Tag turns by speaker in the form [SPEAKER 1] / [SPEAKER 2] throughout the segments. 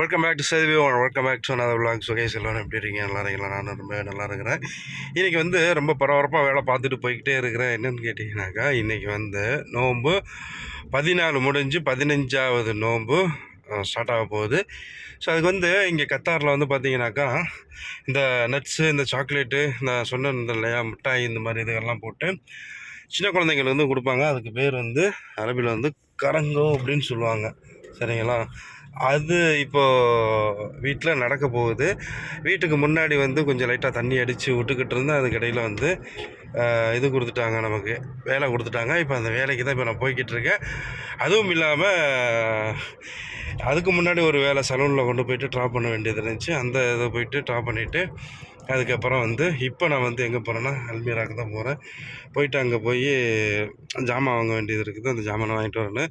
[SPEAKER 1] welcome back to சேவி welcome back to another vlogs Sukesh Selvan எப்படி இருக்கீங்க நல்லா இருக்கீங்களா நான் ரொம்ப நல்லா இருக்கிறேன் இன்றைக்கி வந்து ரொம்ப பரபரப்பாக வேலை பார்த்துட்டு போய்கிட்டே இருக்கிறேன் என்னென்னு கேட்டிங்கனாக்கா இன்றைக்கி வந்து நோன்பு பதினாலு முடிஞ்சு பதினஞ்சாவது நோன்பு ஸ்டார்ட் ஆக போகுது ஸோ அதுக்கு வந்து இங்கே கத்தாரில் வந்து பார்த்தீங்கனாக்கா இந்த நட்ஸு இந்த சாக்லேட்டு இந்த சொன்னது இல்லையா மிட்டாய் இந்த மாதிரி இதுகள்லாம் போட்டு சின்ன குழந்தைங்களுக்கு வந்து கொடுப்பாங்க அதுக்கு பேர் வந்து அரபியில் வந்து கரங்கோ அப்படின்னு சொல்லுவாங்க சரிங்களா அது இப்போது வீட்டில் நடக்க போகுது வீட்டுக்கு முன்னாடி வந்து கொஞ்சம் லைட்டாக தண்ணி அடித்து விட்டுக்கிட்டு இருந்தேன் அதுக்கடையில் வந்து இது கொடுத்துட்டாங்க நமக்கு வேலை கொடுத்துட்டாங்க இப்போ அந்த வேலைக்கு தான் இப்போ நான் போய்கிட்டு இருக்கேன் அதுவும் இல்லாமல் அதுக்கு முன்னாடி ஒரு வேலை சலூனில் கொண்டு போயிட்டு ட்ராப் பண்ண வேண்டியது இருந்துச்சு அந்த இதை போயிட்டு ட்ராப் பண்ணிவிட்டு அதுக்கப்புறம் வந்து இப்போ நான் வந்து எங்கே போகிறேன்னா அல்மீராக்கு தான் போகிறேன் போயிட்டு அங்கே போய் ஜாமான் வாங்க வேண்டியது இருக்குது அந்த ஜாமானை வாங்கிட்டு வரணும்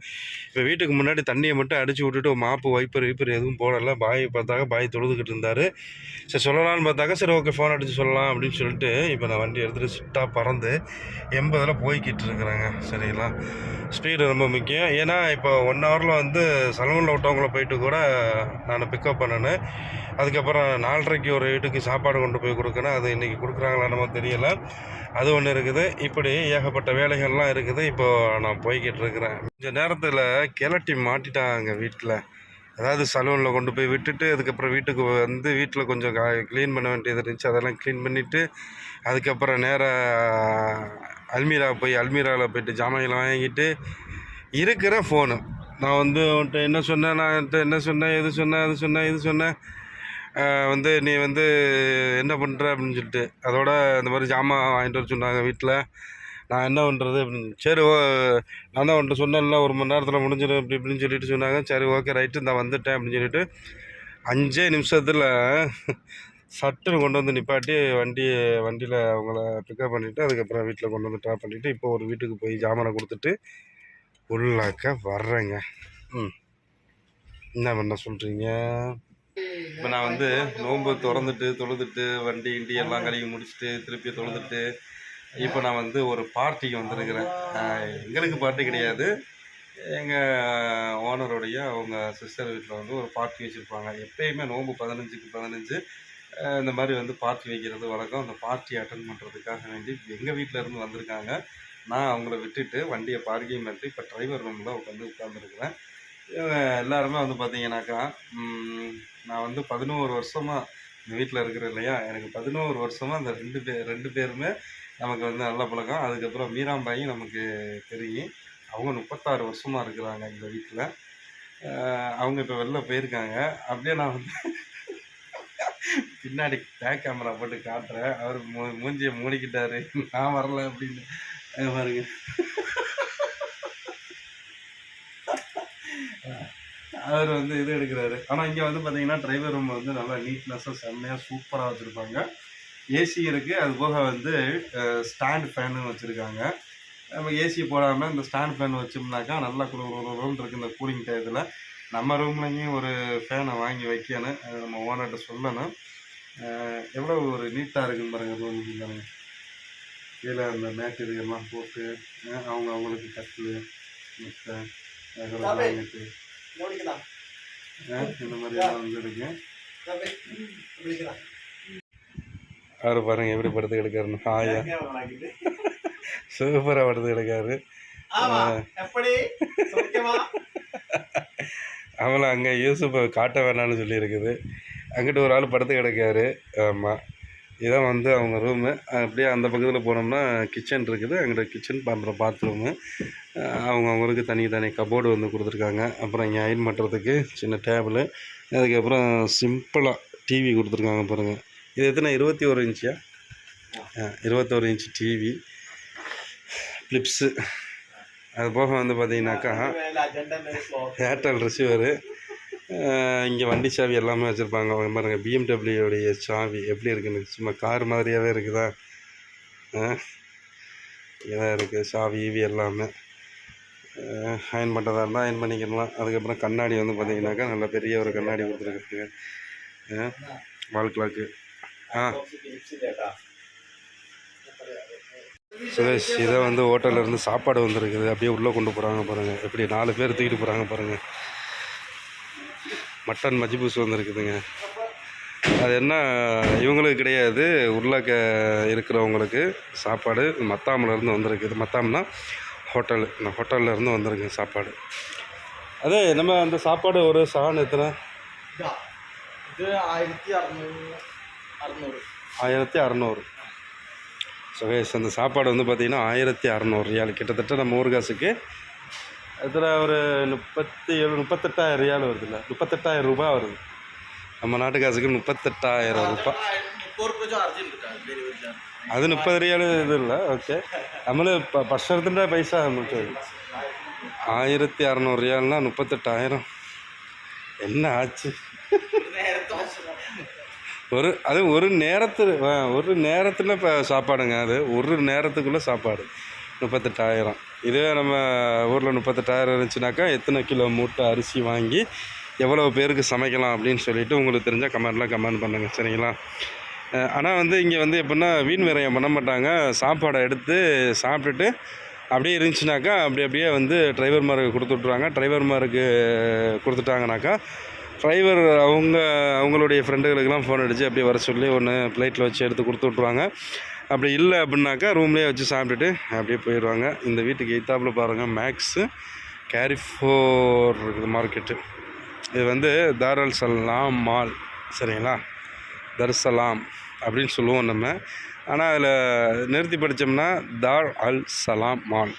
[SPEAKER 1] இப்போ வீட்டுக்கு முன்னாடி தண்ணியை மட்டும் அடித்து விட்டுட்டு மாப்பு வைப்பர் வைப்பர் எதுவும் போடலை பாய் பார்த்தாக்க பாய் தொழுதுகிட்டு இருந்தார் சரி சொல்லலாம்னு பார்த்தாக்க சரி ஓகே ஃபோன் அடித்து சொல்லலாம் அப்படின்னு சொல்லிட்டு இப்போ நான் வண்டி எடுத்துகிட்டு சிட்டாக பறந்து எண்பதில் போய்கிட்டு இருக்கிறேங்க சரிங்களா ஸ்பீடு ரொம்ப முக்கியம் ஏன்னா இப்போ ஒன் ஹவரில் வந்து சலூனில் விட்டவங்கள போயிட்டு கூட நான் பிக்கப் பண்ணேன்னு அதுக்கப்புறம் நாலரைக்கு ஒரு வீட்டுக்கு சாப்பாடு கொண்டு போய் கொடுக்கணும் அது இன்றைக்கி கொடுக்குறாங்களா நம்ம தெரியலை அது ஒன்று இருக்குது இப்படி ஏகப்பட்ட வேலைகள்லாம் இருக்குது இப்போது நான் போய்கிட்டு இருக்கிறேன் கொஞ்ச நேரத்தில் கிளட்டி மாட்டிட்டாங்க வீட்டில் அதாவது சலூனில் கொண்டு போய் விட்டுட்டு அதுக்கப்புறம் வீட்டுக்கு வந்து வீட்டில் கொஞ்சம் க்ளீன் பண்ண வேண்டியது இருந்துச்சு அதெல்லாம் க்ளீன் பண்ணிவிட்டு அதுக்கப்புறம் நேராக அல்மீரா போய் அல்மீராவில் போயிட்டு ஜாமான்களை வாங்கிட்டு இருக்கிற ஃபோனு நான் வந்து உன்ட்ட என்ன சொன்னேன் நான் என்ன சொன்னேன் எது சொன்னேன் அது சொன்னேன் இது சொன்னேன் வந்து நீ வந்து என்ன பண்ணுற அப்படின்னு சொல்லிட்டு அதோட இந்த மாதிரி ஜாமான் வாங்கிட்டு வர சொன்னாங்க வீட்டில் நான் என்ன பண்ணுறது அப்படின்னு சரி ஓ நான் தான் உன்ட்டு சொன்னேன்ல ஒரு மணி நேரத்தில் முடிஞ்சிடும் அப்படி இப்படின்னு சொல்லிட்டு சொன்னாங்க சரி ஓகே ரைட்டு நான் வந்துட்டேன் அப்படின்னு சொல்லிட்டு அஞ்சே நிமிஷத்தில் சட்டுன்னு கொண்டு வந்து நிப்பாட்டி வண்டி வண்டியில் அவங்கள பிக்கப் பண்ணிவிட்டு அதுக்கப்புறம் வீட்டில் கொண்டு வந்து ட்ராப் பண்ணிவிட்டு இப்போ ஒரு வீட்டுக்கு போய் ஜாமனை கொடுத்துட்டு உள்ளாக்க வர்றேங்க ம் என்ன பண்ண சொல்கிறீங்க இப்போ நான் வந்து நோன்பு திறந்துட்டு தொழுதுட்டு வண்டி இண்டி எல்லாம் கழுவி முடிச்சுட்டு திருப்பி தொழுதுட்டு இப்போ நான் வந்து ஒரு பார்ட்டிக்கு வந்திருக்கிறேன் எங்களுக்கு பார்ட்டி கிடையாது எங்கள் ஓனருடைய அவங்க சிஸ்டர் வீட்டில் வந்து ஒரு பார்ட்டி வச்சுருப்பாங்க எப்பயுமே நோன்பு பதினஞ்சுக்கு பதினஞ்சு இந்த மாதிரி வந்து பார்ட்டி வைக்கிறது வழக்கம் அந்த பார்ட்டி அட்டன் பண்ணுறதுக்காக வேண்டி எங்கள் வீட்டில் இருந்து வந்திருக்காங்க நான் அவங்கள விட்டுட்டு வண்டியை பார்க்கிங் பண்ணிட்டு இப்போ டிரைவர் ரூமில் உட்காந்து உட்காந்துருக்குறேன் எல்லாருமே வந்து பார்த்தீங்கன்னாக்கா நான் வந்து பதினோரு வருஷமாக இந்த வீட்டில் இருக்கிறேன் இல்லையா எனக்கு பதினோரு வருஷமாக அந்த ரெண்டு பேர் ரெண்டு பேருமே நமக்கு வந்து நல்ல பழக்கம் அதுக்கப்புறம் மீராம்பாயும் நமக்கு தெரியும் அவங்க முப்பத்தாறு வருஷமாக இருக்கிறாங்க இந்த வீட்டில் அவங்க இப்போ வெளில போயிருக்காங்க அப்படியே நான் வந்து பின்னாடி பேக் கேமரா போட்டு காட்டுறேன் அவர் மூ மூஞ்சியை மூடிக்கிட்டாரு நான் வரல அப்படின்னு பாருங்க அவர் வந்து இது எடுக்கிறாரு ஆனால் இங்கே வந்து பார்த்தீங்கன்னா டிரைவர் ரூம் வந்து நல்லா நீட்னஸாக செம்மையாக சூப்பராக வச்சுருப்பாங்க ஏசி இருக்குது அது போக வந்து ஸ்டாண்ட் ஃபேனும் வச்சுருக்காங்க நம்ம ஏசி போடாமல் இந்த ஸ்டாண்ட் ஃபேன் வச்சோம்னாக்கா நல்லா குளிரும் இருக்குது இந்த கூலிங் டயத்தில் நம்ம ரூம்லையும் ஒரு ஃபேனை வாங்கி வைக்கணும் அது நம்ம ஓனர்கிட்ட சொல்லணும் எவ்வளோ ஒரு நீட்டாக இருக்குன்னு பாருங்கள் ரூம் பாருங்கள் கீழே அந்த மேட் எல்லாம் போட்டு அவங்க அவங்களுக்கு கட்டு முட்டை இந்த பாருங்க எப்படி படுத்து எடுக்காருன்னு ஹாயா சூப்பராக படத்துக்கு எடுக்காரு அவளை அங்கே யூசுஃபை காட்ட வேணான்னு சொல்லியிருக்குது அங்கிட்டு ஒரு ஆள் படத்துக்கு எடுக்காரு ஆமாம் இதான் வந்து அவங்க ரூமு அப்படியே அந்த பக்கத்தில் போனோம்னா கிச்சன் இருக்குது எங்களோட கிச்சன் பண்ணுற பாத்ரூமு அவங்க அவங்களுக்கு தனி தனி கபோர்டு வந்து கொடுத்துருக்காங்க அப்புறம் இங்கே அயன் பண்ணுறதுக்கு சின்ன டேபிளு அதுக்கப்புறம் சிம்பிளாக டிவி கொடுத்துருக்காங்க பாருங்கள் இது எத்தனை இருபத்தி ஒரு இன்ச்சியா இருபத்தோரு இன்ச் டிவி ஃப்ளிப்ஸு அது போக வந்து பார்த்தீங்கன்னாக்கா ஏர்டெல் ரிசீவரு இங்கே வண்டி சாவி எல்லாமே வச்சுருப்பாங்க அவங்க பாருங்க பிஎம்டபிள்யூடைய சாவி எப்படி இருக்குன்னு சும்மா கார் மாதிரியாகவே இருக்குதா இதாக இருக்குது சாவி இவி எல்லாமே அயன் பண்ணுறதா இருந்தால் அயன் பண்ணிக்கலாம் அதுக்கப்புறம் கண்ணாடி வந்து பார்த்திங்கனாக்கா நல்ல பெரிய ஒரு கண்ணாடி கொடுத்துருக்குறாங்க வால் கிளாக்கு ஆ சுரேஷ் இதை வந்து ஹோட்டலில் இருந்து சாப்பாடு வந்துருக்குது அப்படியே உள்ளே கொண்டு போகிறாங்க பாருங்கள் எப்படி நாலு பேர் தூக்கிட்டு போகிறாங்க பாருங்கள் மட்டன் பூசு வந்துருக்குதுங்க அது என்ன இவங்களுக்கு கிடையாது உருளைக்க இருக்கிறவங்களுக்கு சாப்பாடு மத்தாமிலேருந்து வந்திருக்கு இது மத்தாம்னா ஹோட்டல் இந்த ஹோட்டல்லேருந்து வந்திருக்கு சாப்பாடு அதே நம்ம அந்த சாப்பாடு ஒரு சான் எத்தனை
[SPEAKER 2] இது ஆயிரத்தி அறநூறு ஆயிரத்தி அறநூறு
[SPEAKER 1] சுகேஷ் அந்த சாப்பாடு வந்து பார்த்திங்கன்னா ஆயிரத்தி அறநூறு ரியால் கிட்டத்தட்ட நம்ம ஊர்காசுக்கு இதில் ஒரு முப்பத்தி ஏழு முப்பத்தெட்டாயிரம் ரியால் வருதுல்ல முப்பத்தெட்டாயிரம் ரூபாய் வருது நம்ம நாட்டு காசுக்கு முப்பத்தெட்டாயிரம் ரூபாய் അത് இது இல்லை ஓகே நம்மளும் இப்போ ഭക്ഷണത്തിൻ്റെ பைசா നമുക്ക് ஆயிரத்தி அறநூறு റിയാലിനാ முப்பத்தெட்டாயிரம் என்ன ஆச்சு ஒரு அது ஒரு நேரத்து ஒரு நேரத்தில் இப்போ சாப்பாடுங்க அது ஒரு நேரத்துக்குள்ளே சாப்பாடு முப்பத்தெட்டாயிரம் இதுவே நம்ம ஊரில் முப்பத்தெட்டாயிரம் இருந்துச்சுனாக்கா எத்தனை கிலோ மூட்டை அரிசி வாங்கி எவ்வளோ பேருக்கு சமைக்கலாம் அப்படின்னு சொல்லிவிட்டு உங்களுக்கு தெரிஞ்ச கமெண்ட்லாம் கமெண்ட் பண்ணுங்கள் சரிங்களா ஆனால் வந்து இங்கே வந்து எப்படின்னா வீண் விரயம் பண்ண மாட்டாங்க சாப்பாடை எடுத்து சாப்பிட்டுட்டு அப்படியே இருந்துச்சுனாக்கா அப்படி அப்படியே வந்து மாருக்கு கொடுத்து விட்ருவாங்க மாருக்கு கொடுத்துட்டாங்கனாக்கா டிரைவர் அவங்க அவங்களுடைய ஃப்ரெண்டுகளுக்கெல்லாம் ஃபோன் அடித்து அப்படியே வர சொல்லி ஒன்று ஃப்ளைட்டில் வச்சு எடுத்து கொடுத்து விட்ருவாங்க அப்படி இல்லை அப்படின்னாக்கா ரூம்லேயே வச்சு சாப்பிட்டுட்டு அப்படியே போயிடுவாங்க இந்த வீட்டுக்கு எய்த்தாப்பில் பாருங்கள் மேக்ஸு கேரிஃபோர் இருக்குது மார்க்கெட்டு இது வந்து தாரல் சலாம் மால் சரிங்களா தர்சலாம் அப்படின்னு சொல்லுவோம் நம்ம ஆனால் அதில் நிறுத்தி படித்தோம்னா தார் அல் சலாம் மால்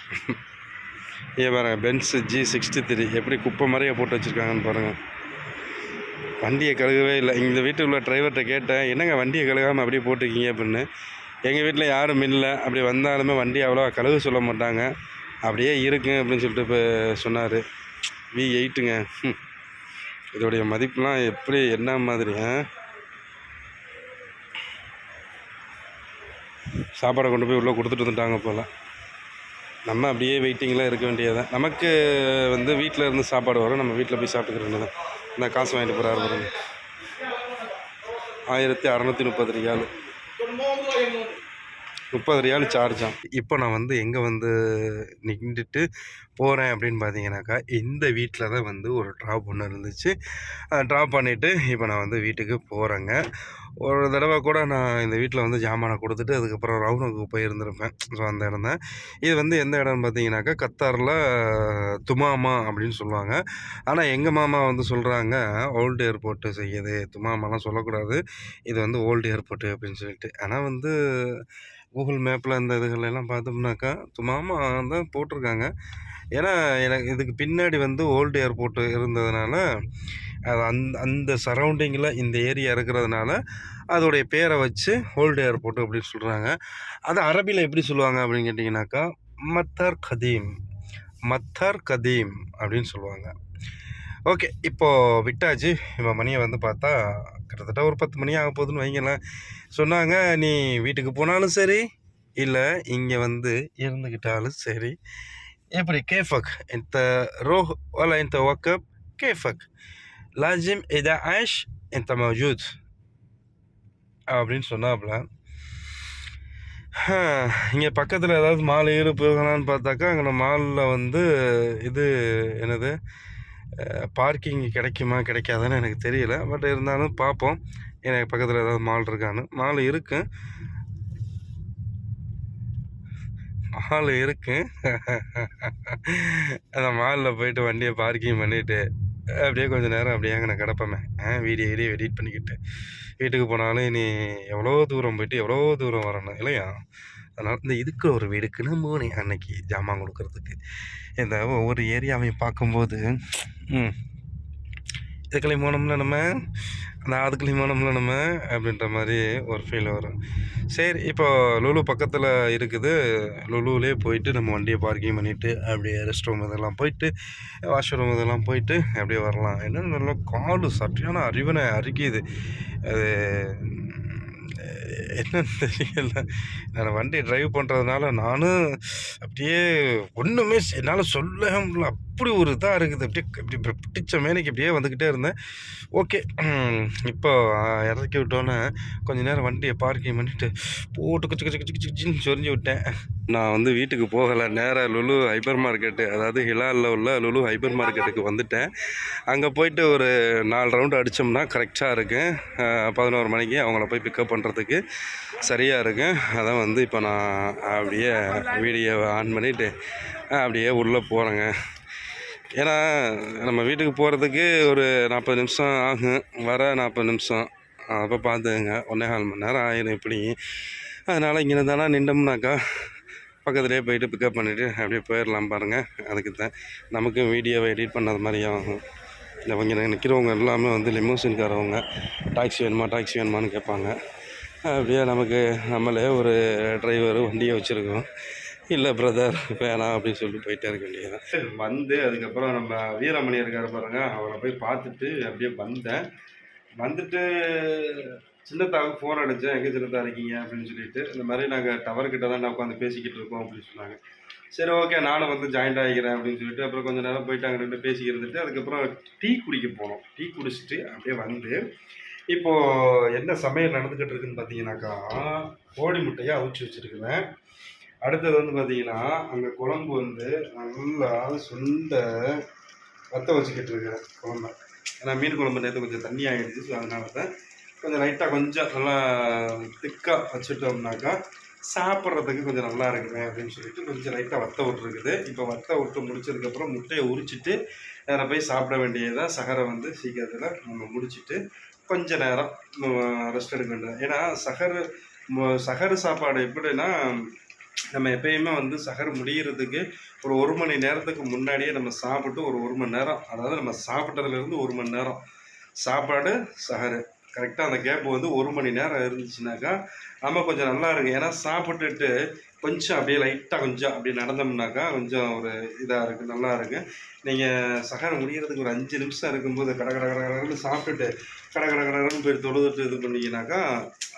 [SPEAKER 1] இங்கே பாருங்கள் பென்ஸு ஜி சிக்ஸ்டி த்ரீ எப்படி குப்பை மாதிரியே போட்டு வச்சுருக்காங்கன்னு பாருங்கள் வண்டியை கழுகவே இல்லை இந்த வீட்டுக்குள்ளே டிரைவர்கிட்ட கேட்டேன் என்னங்க வண்டியை கழுகாமல் அப்படியே போட்டிருக்கீங்க அப்படின்னு எங்கள் வீட்டில் யாரும் இல்லை அப்படி வந்தாலுமே வண்டி அவ்வளோ கழுவு சொல்ல மாட்டாங்க அப்படியே இருக்குங்க அப்படின்னு சொல்லிட்டு இப்போ சொன்னார் வி எயிட்டுங்க இதோடைய மதிப்புலாம் எப்படி என்ன மாதிரி சாப்பாடை கொண்டு போய் உள்ளே கொடுத்துட்டு வந்துட்டாங்க போல் நம்ம அப்படியே வெயிட்டிங்கெலாம் இருக்க வேண்டியதுதான் நமக்கு வந்து வீட்டில் இருந்து சாப்பாடு வரும் நம்ம வீட்டில் போய் சாப்பிட்டுக்கிறது தான் இந்த காசு வாங்கிட்டு போகிறாரு பாருங்க ஆயிரத்தி அறநூற்றி முப்பது ரூபாய் முப்பது ரியால் சார்ஜாம் இப்போ நான் வந்து எங்கே வந்து நின்றுட்டு போகிறேன் அப்படின்னு பார்த்தீங்கன்னாக்கா இந்த வீட்டில் தான் வந்து ஒரு ட்ராப் ஒன்று இருந்துச்சு ட்ராப் பண்ணிவிட்டு இப்போ நான் வந்து வீட்டுக்கு போகிறேங்க ஒரு தடவை கூட நான் இந்த வீட்டில் வந்து ஜாமானை கொடுத்துட்டு அதுக்கப்புறம் ரவுனுக்கு போயிருந்திருப்பேன் ஸோ அந்த இடம் தான் இது வந்து எந்த இடம்னு பார்த்தீங்கன்னாக்கா கத்தாரில் துமாமா அப்படின்னு சொல்லுவாங்க ஆனால் எங்கள் மாமா வந்து சொல்கிறாங்க ஓல்டு ஏர்போர்ட்டு செய்யுது துமாமாலாம் சொல்லக்கூடாது இது வந்து ஓல்டு ஏர்போர்ட்டு அப்படின்னு சொல்லிட்டு ஆனால் வந்து கூகுள் மேப்பில் அந்த எல்லாம் பார்த்தோம்னாக்கா சும்மா தான் போட்டிருக்காங்க ஏன்னா எனக்கு இதுக்கு பின்னாடி வந்து ஓல்டு ஏர்போர்ட்டு இருந்ததுனால அது அந் அந்த சரௌண்டிங்கில் இந்த ஏரியா இருக்கிறதுனால அதோடைய பேரை வச்சு ஓல்டு ஏர்போர்ட்டு அப்படின்னு சொல்கிறாங்க அது அரபியில் எப்படி சொல்லுவாங்க அப்படின்னு கேட்டிங்கனாக்கா மத்தார் கதீம் மத்தார் கதீம் அப்படின்னு சொல்லுவாங்க ஓகே இப்போது விட்டாச்சு இப்போ மணியை வந்து பார்த்தா கிட்டத்தட்ட ஒரு பத்து மணி ஆக போகுதுன்னு வைங்களேன் சொன்னாங்க நீ வீட்டுக்கு போனாலும் சரி இல்லை இங்கே வந்து இருந்துக்கிட்டாலும் சரி எப்படி கேஃபக் இந்த ரோஹ் வல இந்த ஒக்கப் கேஃபக் லாஜிம் இதா ஆஷ் இந்த மஜூத் அப்படின்னு சொன்னாப்புல இங்கே பக்கத்தில் ஏதாவது மால் ஈடு போகலான்னு பார்த்தாக்கா அங்கே மாலில் வந்து இது என்னது பார்க்கிங் கிடைக்குமா கிடைக்காதான்னு எனக்கு தெரியல பட் இருந்தாலும் பார்ப்போம் எனக்கு பக்கத்தில் ஏதாவது மால் இருக்கான்னு மால் இருக்கு மால் இருக்கு அந்த மாலில் போயிட்டு வண்டியை பார்க்கிங் பண்ணிவிட்டு அப்படியே கொஞ்சம் நேரம் அப்படியே அங்கே நான் கிடப்பேன் வீடியோ வீடியோ எடிட் பண்ணிக்கிட்டு வீட்டுக்கு போனாலும் இனி எவ்வளோ தூரம் போயிட்டு எவ்வளோ தூரம் வரணும் இல்லையா அதனால் இந்த இதுக்கு ஒரு வீடுக்குன்னு போனேன் அன்னைக்கு ஜாமான் கொடுக்கறதுக்கு இந்த ஒவ்வொரு ஏரியாவையும் பார்க்கும்போது இதுக்களை போனோம்ல நம்ம அந்த ஆதுக்களை போனோம்ல நம்ம அப்படின்ற மாதிரி ஒரு ஃபீல் வரும் சரி இப்போ லுலு பக்கத்தில் இருக்குது லுலுவிலே போயிட்டு நம்ம வண்டியை பார்க்கிங் பண்ணிவிட்டு அப்படியே ரெஸ்ட் ரூம் இதெல்லாம் போயிட்டு வாஷ் ரூம் இதெல்லாம் போயிட்டு அப்படியே வரலாம் என்னென்னு நல்லா காலு சற்றியான அறிவனை அறிக்கிது அது என்னன்னு தெரியல நான் வண்டி ட்ரைவ் பண்ணுறதுனால நானும் அப்படியே ஒன்றுமே என்னால் சொல்லவே முடியல அப்படி ஒரு இதாக இருக்குது அப்படியே இப்படி பிடிச்ச மேனைக்கு இப்படியே வந்துக்கிட்டே இருந்தேன் ஓகே இப்போ இறக்கி விட்டோன்னே கொஞ்சம் நேரம் வண்டியை பார்க்கிங் பண்ணிவிட்டு போட்டு கச்சு கச்சு கச்சு கச்சின்னு சொரிஞ்சு விட்டேன் நான் வந்து வீட்டுக்கு போகலை நேராக லுலு ஹைப்பர் மார்க்கெட்டு அதாவது ஹிலாலில் உள்ள லுலு ஹைப்பர் மார்க்கெட்டுக்கு வந்துட்டேன் அங்கே போயிட்டு ஒரு நாலு ரவுண்டு அடித்தோம்னா கரெக்டாக இருக்கும் பதினோரு மணிக்கு அவங்கள போய் பிக்கப் பண்ணுறதுக்கு சரியாக இருக்கும் அதான் வந்து இப்போ நான் அப்படியே வீடியோவை ஆன் பண்ணிவிட்டு அப்படியே உள்ளே போகிறேங்க ஏன்னா நம்ம வீட்டுக்கு போகிறதுக்கு ஒரு நாற்பது நிமிஷம் ஆகும் வர நாற்பது நிமிஷம் அப்போ பார்த்துங்க ஒன்றே கால் மணி நேரம் ஆயிரும் இப்படி அதனால் இங்கே இருந்தாலும் நின்றோம்னாக்கா பக்கத்துலேயே போயிட்டு பிக்கப் பண்ணிவிட்டு அப்படியே போயிடலாம் பாருங்கள் அதுக்கு தான் நமக்கும் வீடியோவை எடிட் பண்ணாத மாதிரி ஆகும் இந்த இங்கே நிற்கிறவங்க எல்லாமே வந்து லிமோசின்காரவங்க டாக்ஸி வேணுமா டாக்ஸி வேணுமான்னு கேட்பாங்க அப்படியே நமக்கு நம்மளே ஒரு டிரைவர் வண்டியை வச்சுருக்கோம் இல்லை பிரதர் வேணாம் அப்படின்னு சொல்லிட்டு போயிட்டே இருக்க வேண்டியதான் வந்து அதுக்கப்புறம் நம்ம வீரமணி இருக்கார் பாருங்க அவரை போய் பார்த்துட்டு அப்படியே வந்தேன் வந்துட்டு சின்னத்தாவுக்கு ஃபோன் அடித்தேன் எங்கே சின்னத்தா இருக்கீங்க அப்படின்னு சொல்லிட்டு இந்த மாதிரி நாங்கள் டவர் கிட்ட தான் உட்காந்து பேசிக்கிட்டு இருக்கோம் அப்படின்னு சொன்னாங்க சரி ஓகே நானும் வந்து ஜாயிண்ட் ஆகிக்கிறேன் அப்படின்னு சொல்லிட்டு அப்புறம் கொஞ்சம் நேரம் போயிட்டு அங்கே நின்று பேசிக்கிறதுட்டு அதுக்கப்புறம் டீ குடிக்க போனோம் டீ குடிச்சிட்டு அப்படியே வந்து இப்போது என்ன சமையல் நடந்துக்கிட்டு இருக்குன்னு பார்த்தீங்கன்னாக்கா கோழி முட்டையை அவிச்சு வச்சுருக்குறேன் அடுத்தது வந்து பார்த்தீங்கன்னா அந்த குழம்பு வந்து நல்லா சொந்த வத்த வச்சுக்கிட்டு இருக்கிறேன் குழம்பு ஏன்னா மீன் குழம்பு நேரத்தை கொஞ்சம் தண்ணி ஆகிடுச்சு ஸோ அதனால தான் கொஞ்சம் லைட்டாக கொஞ்சம் நல்லா திக்காக வச்சுட்டோம்னாக்கா சாப்பிட்றதுக்கு கொஞ்சம் நல்லா இருக்குது அப்படின்னு சொல்லிட்டு கொஞ்சம் லைட்டாக வத்த விட்டுருக்குது இப்போ வத்த விட்டு முடிச்சதுக்கப்புறம் முட்டையை உரிச்சிட்டு நேரம் போய் சாப்பிட வேண்டியதாக சகரை வந்து சீக்கிரத்தில் நம்ம முடிச்சுட்டு கொஞ்சம் நேரம் ரெஸ்ட் எடுக்க வேண்டியது ஏன்னா சகர் சகர் சாப்பாடு எப்படின்னா நம்ம எப்பயுமே வந்து சகர் முடிகிறதுக்கு ஒரு ஒரு மணி நேரத்துக்கு முன்னாடியே நம்ம சாப்பிட்டு ஒரு ஒரு மணி நேரம் அதாவது நம்ம சாப்பிட்டதுலேருந்து ஒரு மணி நேரம் சாப்பாடு சகரு கரெக்டாக அந்த கேப் வந்து ஒரு மணி நேரம் இருந்துச்சுனாக்கா நம்ம கொஞ்சம் நல்லா இருக்கும் ஏன்னா சாப்பிட்டுட்டு கொஞ்சம் அப்படியே லைட்டாக கொஞ்சம் அப்படி நடந்தோம்னாக்கா கொஞ்சம் ஒரு இதாக இருக்குது நல்லா இருக்குது நீங்கள் சகாரம் முடிகிறதுக்கு ஒரு அஞ்சு நிமிஷம் இருக்கும்போது கட கட கட சாப்பிட்டுட்டு கட கட கடன்னு போய் தொழுதுட்டு இது பண்ணிங்கனாக்கா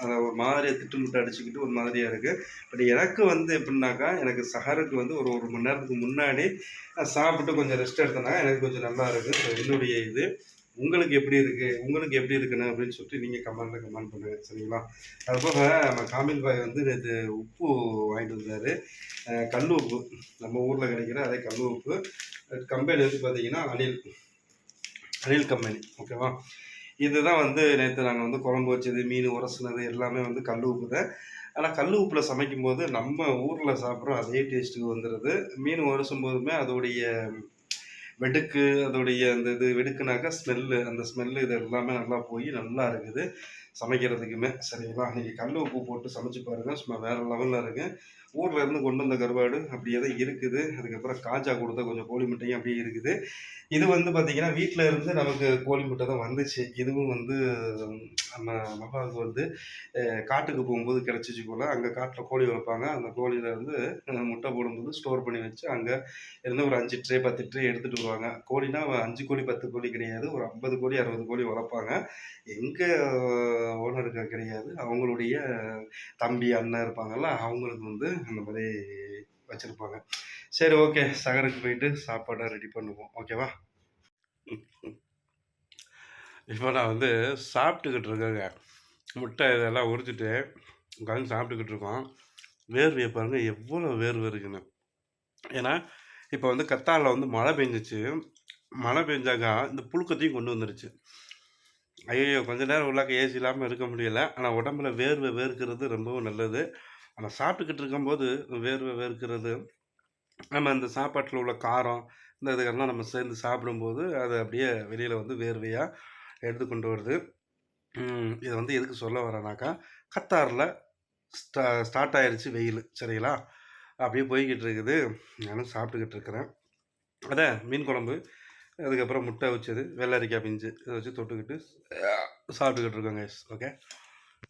[SPEAKER 1] அதை ஒரு மாதிரியை திட்டுமுட்டை அடிச்சுக்கிட்டு ஒரு மாதிரியாக இருக்குது பட் எனக்கு வந்து எப்படின்னாக்கா எனக்கு சகாருக்கு வந்து ஒரு ஒரு மணி நேரத்துக்கு முன்னாடி சாப்பிட்டு கொஞ்சம் ரெஸ்ட் எடுத்தனாக்கா எனக்கு கொஞ்சம் நல்லா இருக்குது என்னுடைய இது உங்களுக்கு எப்படி இருக்குது உங்களுக்கு எப்படி இருக்குன்னு அப்படின்னு சொல்லிட்டு நீங்கள் கமெண்ட்டில் கமெண்ட் பண்ணுங்க சரிங்களா அதுபோக நம்ம காமில் பாய் வந்து நேற்று உப்பு வாங்கிட்டு வந்தார் கல் உப்பு நம்ம ஊரில் கிடைக்கிற அதே கல் உப்பு கம்பெனி வந்து பார்த்தீங்கன்னா அணில் அணில் கம்பெனி ஓகேவா இதுதான் வந்து நேற்று நாங்கள் வந்து குழம்பு வச்சது மீன் உரசுனது எல்லாமே வந்து கல் உப்பு தான் ஆனால் கல் உப்பில் சமைக்கும்போது நம்ம ஊரில் சாப்பிட்றோம் அதே டேஸ்ட்டுக்கு வந்துடுது மீன் உரசும் போதுமே அதோடைய வெடுக்கு அதோடைய அந்த இது வெடுக்குனாக்கா ஸ்மெல்லு அந்த ஸ்மெல்லு இது எல்லாமே நல்லா போய் நல்லா இருக்குது சமைக்கிறதுக்குமே சரிங்களா நீங்கள் கல் உப்பு போட்டு சமைச்சு பாருங்கள் சும்மா வேறு லெவலில் இருக்குது ஊரில் இருந்து கொண்டு வந்த கருவாடு அப்படியே தான் இருக்குது அதுக்கப்புறம் காஞ்சா கொடுத்தா கொஞ்சம் கோழி முட்டையும் அப்படியே இருக்குது இது வந்து பார்த்திங்கன்னா வீட்டில் இருந்து நமக்கு கோழி முட்டை தான் வந்துச்சு இதுவும் வந்து நம்ம மகாவுக்கு வந்து காட்டுக்கு போகும்போது கிடச்சிச்சு போல் அங்கே காட்டில் கோழி வளர்ப்பாங்க அந்த கோழியில் இருந்து முட்டை போடும்போது ஸ்டோர் பண்ணி வச்சு அங்கே இருந்து ஒரு அஞ்சு ட்ரே பத்து ட்ரே எடுத்துகிட்டு வருவாங்க கோழினா அஞ்சு கோழி பத்து கோழி கிடையாது ஒரு ஐம்பது கோழி அறுபது கோழி வளர்ப்பாங்க எங்கள் ஓனருக்கு கிடையாது அவங்களுடைய தம்பி அண்ணன் இருப்பாங்கல்ல அவங்களுக்கு வந்து அந்த மாதிரி வச்சுருப்பாங்க சரி ஓகே சகருக்கு போயிட்டு சாப்பாடை ரெடி பண்ணுவோம் ஓகேவா இப்போ நான் வந்து சாப்பிட்டுக்கிட்டு இருக்கேங்க முட்டை இதெல்லாம் உரிச்சிட்டு உட்காந்து சாப்பிட்டுக்கிட்டு இருக்கோம் வேர்வையை பாருங்க எவ்வளோ வேர்வை இருக்குன்னு ஏன்னா இப்போ வந்து கத்தாலில் வந்து மழை பெஞ்சிச்சு மழை பெஞ்சாக்கா இந்த புழுக்கத்தையும் கொண்டு வந்துருச்சு ஐயோ கொஞ்ச நேரம் உள்ளாக்க ஏசி இல்லாமல் இருக்க முடியல ஆனால் உடம்புல வேர்வை வேர்க்கிறது ரொம்பவும் நல்லது ஆனால் சாப்பிட்டுக்கிட்டு இருக்கும்போது வேர்வை வேர்க்கிறது நம்ம அந்த சாப்பாட்டில் உள்ள காரம் இந்த இதுக்கெல்லாம் நம்ம சேர்ந்து சாப்பிடும்போது அது அப்படியே வெளியில் வந்து வேர்வையாக எடுத்து கொண்டு வருது இதை வந்து எதுக்கு சொல்ல வரேனாக்கா கத்தாரில் ஸ்டா ஸ்டார்ட் ஆயிடுச்சு வெயில் சரிங்களா அப்படியே போய்கிட்டு இருக்குது நானும் சாப்பிட்டுக்கிட்டு இருக்கிறேன் அதான் மீன் குழம்பு அதுக்கப்புறம் முட்டை வச்சது வெள்ளரிக்காய் பிஞ்சு இதை வச்சு தொட்டுக்கிட்டு சாப்பிட்டுக்கிட்டு இருக்கோங்க ஓகே